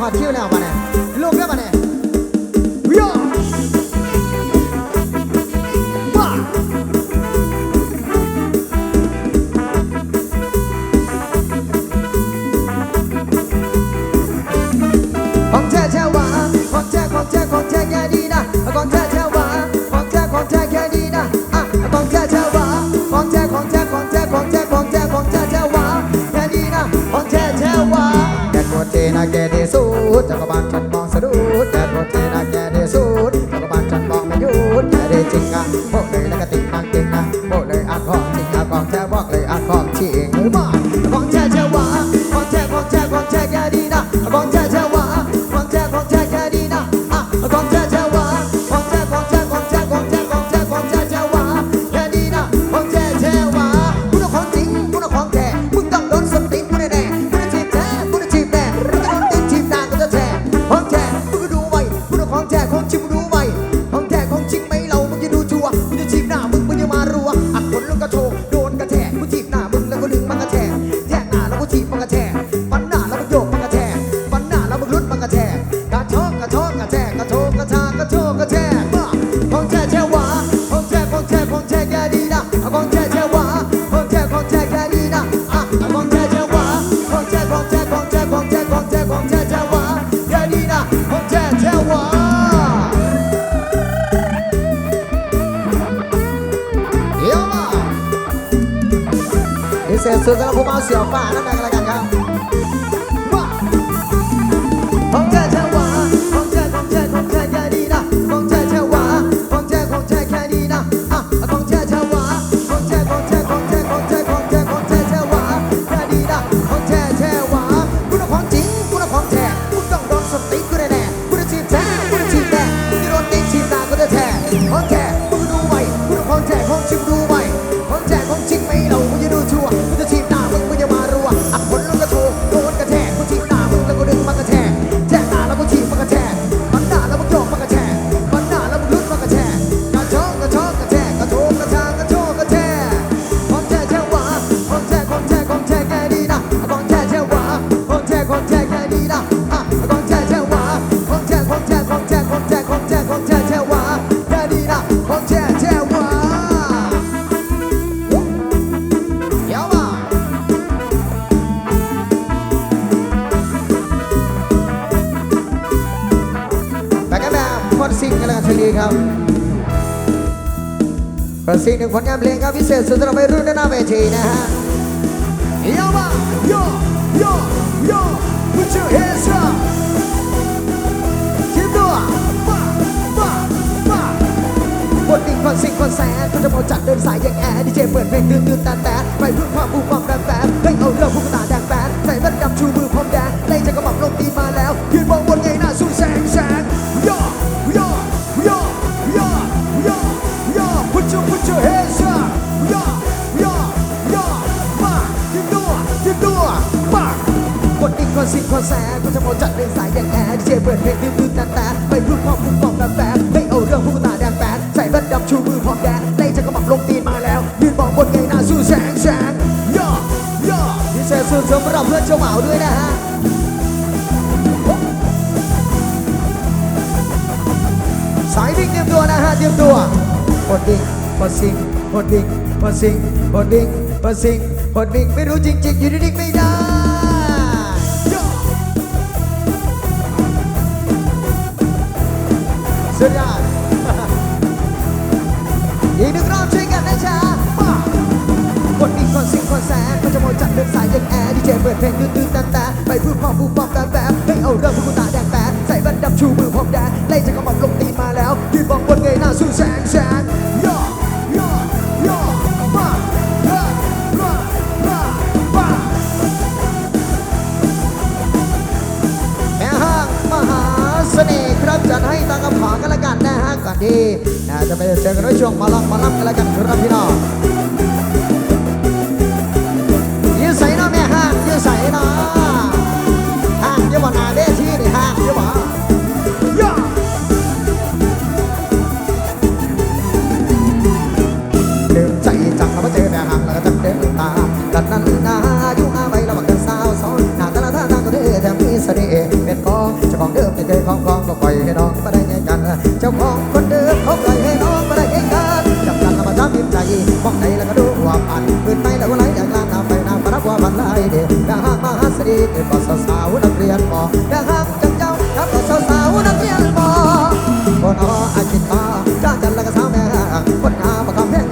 หอดคิ้วแล้วมาเนี่ยลูกแล้วมาเนี่ย devagar เสียวป้านั่นอะละ สิ่งหนึ่งผลงานเพลงครับพิเศษสุดสำหรับวัรุ่นหน้าเวทีนะฮะยามาโยโยโย put your hands up คิดตัวบ้าบ้าบ้าบนดินคนสิ่งคนแสนก็จะมปรจัดเดินสายอย่างแอร์ดีเจเปิดเพลงดึงดึงแต่แต่ไปเพื่อความบูความแบบแบบเพลงเอาเรื่องพวก พอพุ่งตอกแบบแฟนไม่เอาเรื่องผู้กูตาแดงแฟนใส่แว่ดดำชูมือพร้อมแดนในจะกระหม่อมลงตีนมาแล้วยืนมองบนไงหน้าสู้แสงแสงย่อย่อพิเศษสุดสำหรับเพื่อนเจ้าเหมาด้วยนะฮะสายวิ่งเตรียมตัวนะฮะเตรียมตัวกดดิ่งอดซิงกดดิ่งอดซิงกดดิ่งอดซิงกดดิ่งไม่รู้จริงๆอยู่ดิ่งไม่ได้ ยังแอร์ดีเจเปิดเพลงตื้นๆแต่ไปพูดพอมผู้อมแบบแบบไม่เอาเรื่องพวกกูตาแดงแต่ใส่บัตนดับชูมือผมแดงไล่จะกำมับลงตีมาแล้วยืนมองบนเงยหน้าสู้แสงแสงย่อยอยอมาบ้าบ้แม่ห้างมหาเสน่ห์ครับจัดให้ตากงคำขกันละกันนะฮะก่อนที่จะไปเจอกันในช่วงมาลังมาลังกันละกันครับพี่น้อง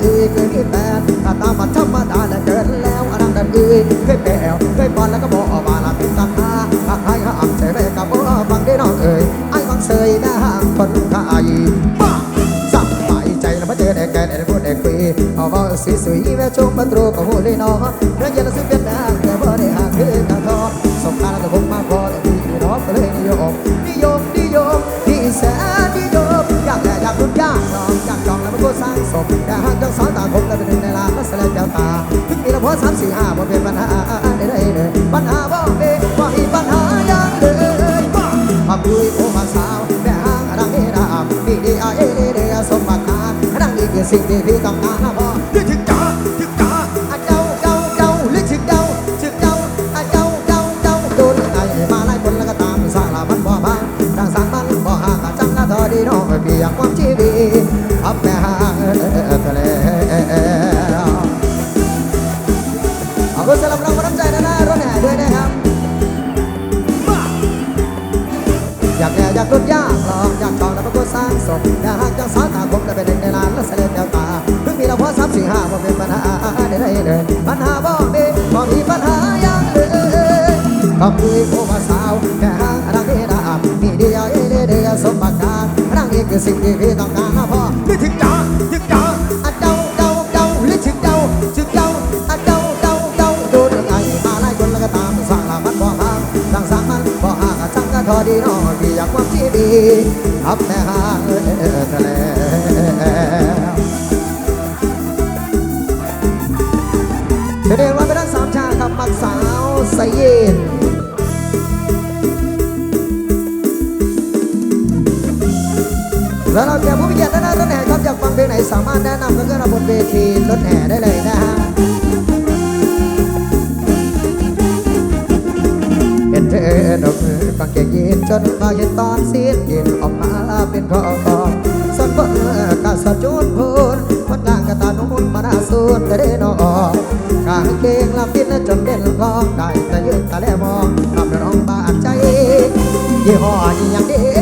อีเคยมีแฟนถ้าตามมันธรรมดาแล้วเกิดแล้วอันนั้นนั่นอีเคยแปวเคยปอนแล้วก็บอกมาลาเป็นตังหาหากใครห่างเสยไปกับบ่ฟังได้น้องเอ่ยไอ้ฟังเสยแม่ห่างคนขายบ้าสบายใจแล้วมาเจอแด้แก่ได้พูดแด้คุยเอาว่าสีสวยแม่ชมมาตรูกับหูเลยน้องเรื่องเย็นสิเป็น สร้างสมแต่หากจังสอนตาคมแล้วเป็นหนึ่งในลานมาแสดงแก้วตาถึงมีละพอสามสี่ห้าบ่เป็นปัญหาได้เลยปัญหาบ่เป็นว่ามีปัญหาอย่างเลยความคุยโอมาสาวแม่ห่างรังเฮดามีดีอาเอเดเดสมบัตินั่งนี่คือสิ่งที่พี่ต้องการพอนึกถึงจ้าถึงจ้าอะเจ้าเจ้าเจ้าลึกถึงเจ้าถึงเจ้าอะเจ้าเจ้าเจ้าโดนไอ้มาไล่คนแล้วก็ตามสาลามันบ่บางทางสางมันบ่ห่างจังนะทอดีน้องเบียงความชีวิตอับแม่หา มันก็สร้างสมอยากหากจังสาวตาคมจะเป็นหนึ่งในล้านและเสด็จแก้วตาเพิ่งมีเราพอสามสี่ห้าบ่เป็นปัญหาได้เลยปัญหาบ่มีบ่มีปัญหาอย่างเลยขอบคุยโอ้มาสาวแค่ห่างรักเดดามีเดียวเอเดเดียสมบัติการรังนี้คือสิ่งที่พี่ต้องการนะพ่อ อับแม่หางเออทะเลเดี๋ยวเรียนว่าเป็นทั้งสามชาครับ มักสาวใสเย็นแล้วเราแก่ผู้มีเกียรตินะรถแห่ครับอยากฟังเพลงไหนสามารถแนะนำแล้วก็ระบนเวทีรถแห่ได้เลยนะฮะ เธอนกมือกางเกงยีนจนมาเห็นตอนสิ้นยินออกมาเป็นขอความสันเบอร์กาสะจูนพูนมันกลางกระตานุ่นมาหน้าสูนแต่ได้นอกกางเกงลำพินจนเด่นกองได้แต่ยืนตาแลมองทำน้องบาดใจยี่ห้อนี้ยังดี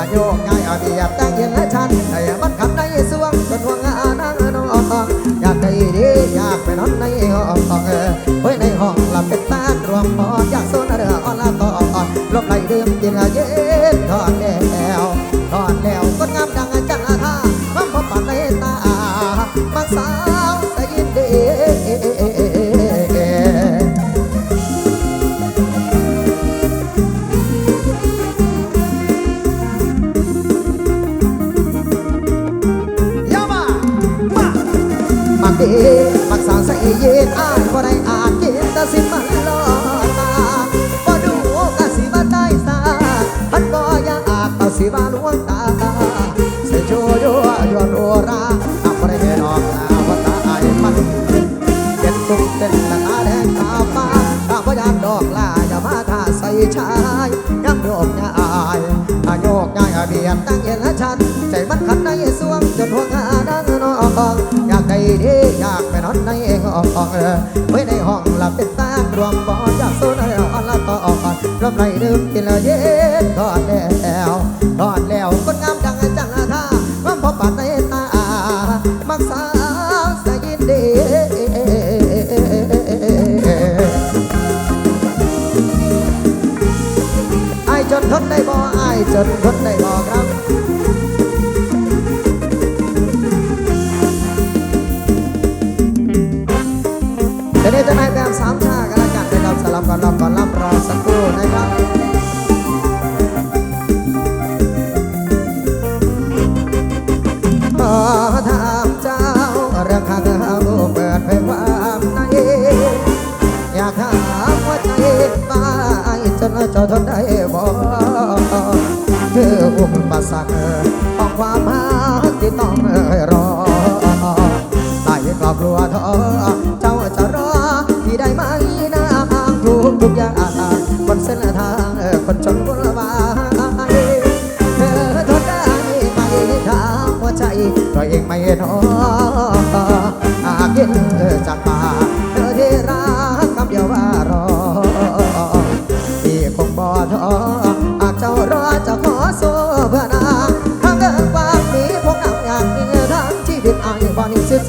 อาโยกง่ายอาเบียบแต่งเย็นและชันแต่มันขับในสวงจนหวงอานังน้องอยากได้ดีอยากไปนอนในห้องเออเฮ้ยในห้องหลับเป็นตา เอาสิบ่ลวงตาใส่โชโยยอนโอราทำบ่ได้เห็นออกตาว่าตาไอมันเป็นตุกเป็นตาแดงตาฟ้าตาบ่อยากดอกลาอย่ามาท่าใส่ชายย้ำโยกง่ายอาโยกง่ายเบียดตั้งเย็นและชัน ใจมันขัดในสวงจนหัวงาดังนองอยากได้ดีอยากไปนอนในห้องเออไว้ในห้องหลับเป็นตารวมบอดอยากโซนเอออนละต่ออ่อนรบไหลดื่มกินละเย็นทอดแล้ว นทนได้บ่ครับเดี๋ยวนี้จะให้แบบสามชากันละกันนะครับสลับกันรอบก่อนรับรอสักครู่นะครับขอถามเจ้าเรื่องข้างเอาเปิดเผยความในอยากถามว่าใจมาจนเจ้าทนได้บ่คือ อุปสรรคของความหาที่ต้องรอตายก็กลัวเธอเจ้าจะรอที่ได้ไหมนะทุกทุกอย่างบนเส้นทางคนจนบุญวายเธอทนได้ไหมถามหัวใจตัวเองไม่ท้อ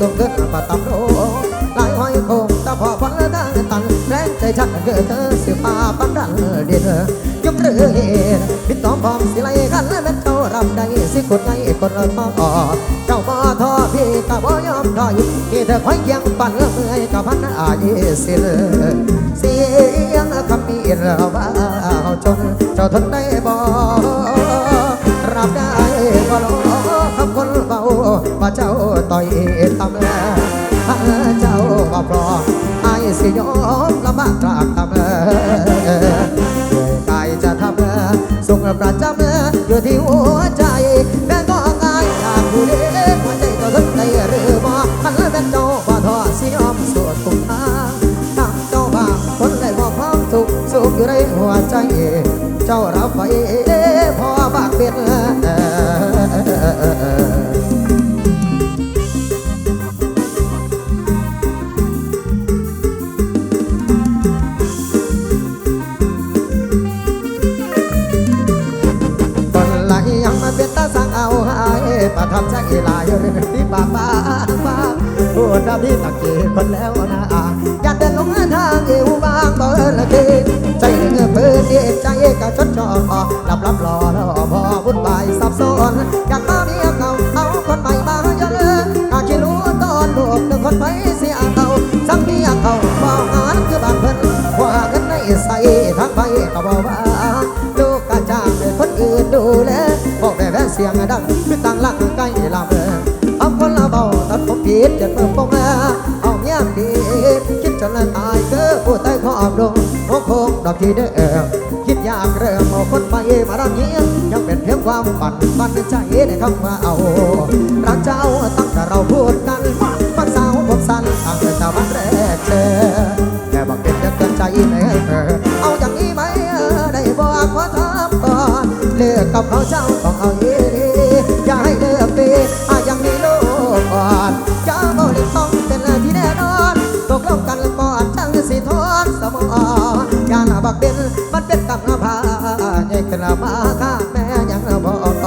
บ่นิ่งสิ้นสูงเกินมาตำโลหลายห้อยคงตะพอพันทางตันแรงใจฉันเกิดเธอสิพาปันดันเดียยกเรือเหตุปิดตอมพร้อมสิไลกันและแม่เจ้ารำได้สิกดไงคนละท้อเจ้าบ่ทอพี่ก็บ่ยอมถอยที่เธอคอยเคียงปั่นเมื่อยกับพันอายสิเลยเสียงคำมีเราว่าเอาจนเจ้าทนได้บ่ อยตำถ้าเจ้าบ่พร้อมอายสิยอมละมากกรากตำด้วยกายจะทำสุขประจำอยู่ที่หัวใจแม่ก็ง่ายอยากดูเด็กหัวใจก็ทนได้หรือบ่คันเป็นเจ้าบ่ทอสิยอมสวดทุกทางทำเจ้าบ้าคนได้บอกความสุขสุขอยู่ในหัวใจ เจ้ารับไว้ ประทับใจหลายเรื่องที่ปากบ้าป้าพูดดับที่ตะกี้คนแล้วนะอยากเดินลงทางเอวบางบ่ละเกใจเงือเพื่อเสียใจกะชดชอบรับรับรอรอพอวุ่นวายซับซ้อน ดังคือต่างลังใกล้ลำเอาคนละเบาตัดผมผิดจนมือปงเอาเมียดีคิดจนละตายเก้อผู้ใต้ขอบดงโอ้คงดอกที่เด้อคิดอยากเริ่มเอาคนไปมาดังนี้ยังเป็นเพียงความฝันฝันใจในคำว่าเอารักเจ้าตั้งแต่เราพูดกันฟังสาวผมสั้นทางเจ้าบ้านแรกเจอแค่บอกเป็นเกินใจให้เธอเอาอย่างนี้ไหมได้บอกว่าทำก่อนเลือกกับเขาเจ้าต้องเอา บักเป็นมันเป็นกำพาใหญ่ขึ้นมาข้าแม่ยังบอก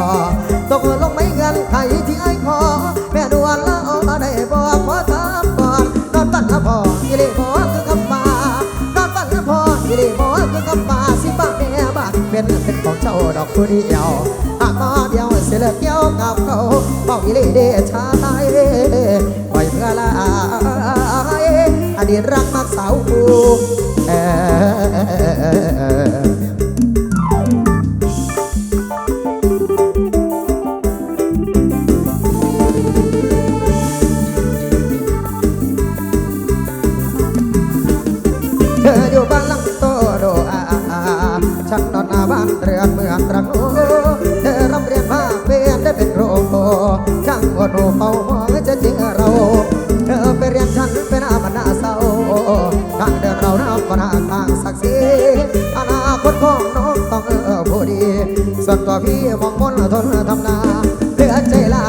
ตกลงไม่เงินใครที่ไอ้ขอแม่ดวนละอได้บอกขอถามก่อนนอนฝันละพอยี่ลีพอคือคำปานอนฝันละพอยี่ลีพอคือคำปาสิบ้าแม่บ้านเป็นเป็นของเจ้าดอกผู้เดียวหากมาเดียวเสียเลือเกี่ยวกับเขาบอกยี่ลีเดชายปล่อยเพื่อลายอดีตรักมักสาวกู เธออยู่บ้านหลังโตโดอาอาฉันนอนหน้าบ้านเรือนเมืองตรังโอเธอร่ำเรียนมาเป็นได้เป็นโรงโอช่างอดโอเฝ้า เราน้ำก็น่างศักดิ์ศรีอนาคตของน้องต้องเออผู้ดี ส่วนตัวพี่มองมนทนทำนาเลือใจลา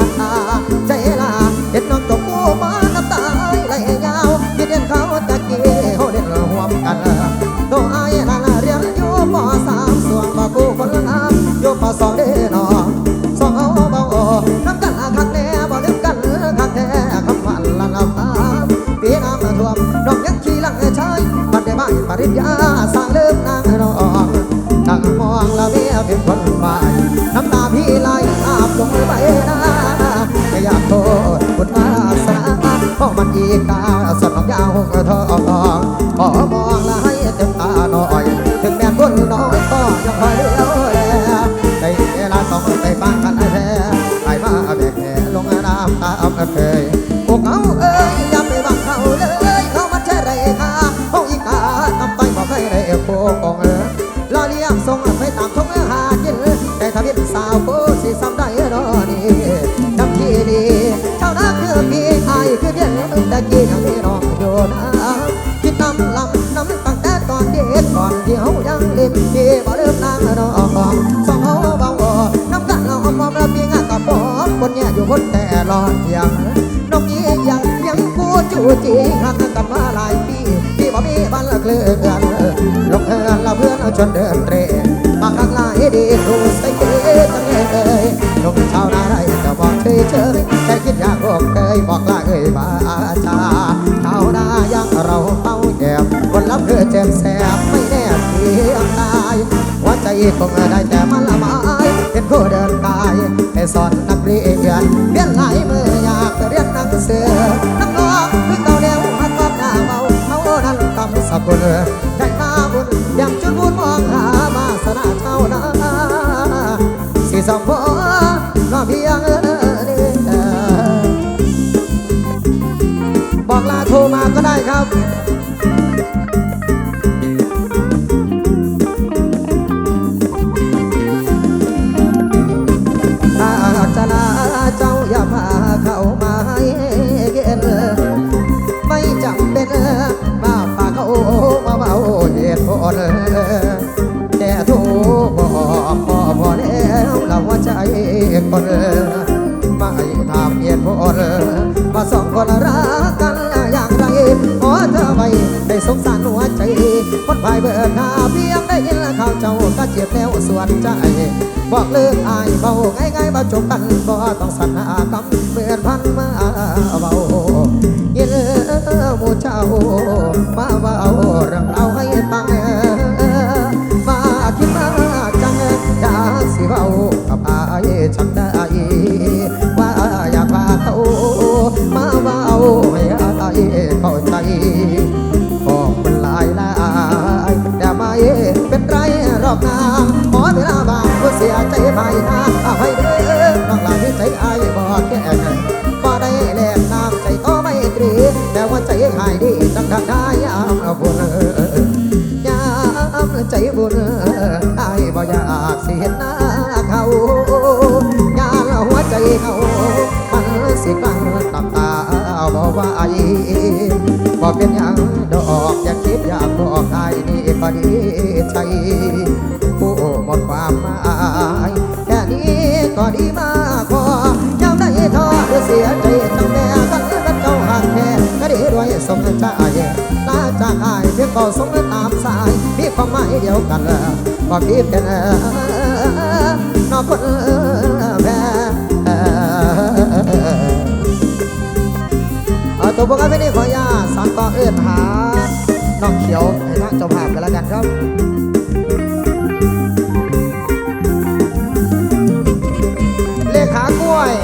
นกยียังยังกูจูจีหักกันมาหลายปีที่บ่มีบ้านละเกลือนลงเอินเราเพื่อนจนเดินเตรมาข้างลายดีครูใส่เกตั้งเอ้ยลงชาวนาไรจะบอกเฉยเฉยแค่คิดอยากบอกเคยบอกลาเอ้ยบาจาชาวนายังเราเมาแก้มคนรับเธอเจ็บแสบไม่แน่เพียงตายหัวใจคงได้แต่มันละไม้เป็นผู้เดินกายให้สอนนักเรียนเรียนหลายมืออย เรียนหนังสือนักร้องคือเก่าแล้วหักความหน้าเมาเขานั้นตำสกุลใจตาบุญยังจุดบุญมองหามาสนาเท่านาสีสองพ่อน้อเพียง คนไม่ทำเหตุผลมาสองคนรักกันอย่างไรขอเธอไว้ได้สงสารหัวใจ คนภายเบิกหาเพียงได้ยินข่าวเจ้าก็เจ็บแล้วส่วนใจ บอกเลิกอายเบาง่ายๆมาจบกันบ่ต้องสัญหากำเปือนพันมาเบาเย็นหมู่เจ้ามาเบาเรื่อง เป็นหยังดอกอยากคิดอยากบอกไอ้นี่ก็ดีใจผู้หมดความหมายแค่นี้ก็ดีมากพอยังได้ทอดเสียใจจังแม่กันเป็นเจ้าหักแค่ก็ดีด้วยสมใจลาจากอายเพียงก็สมตามสายมีความหมายเดียวกันก็คิดเป็นนอกคน ตัวพวกันไม่ได้ขอยาสามต่อเอื้อนหาน้องเขียวให้ทางเจ้าภาพกันแล้วกันครับ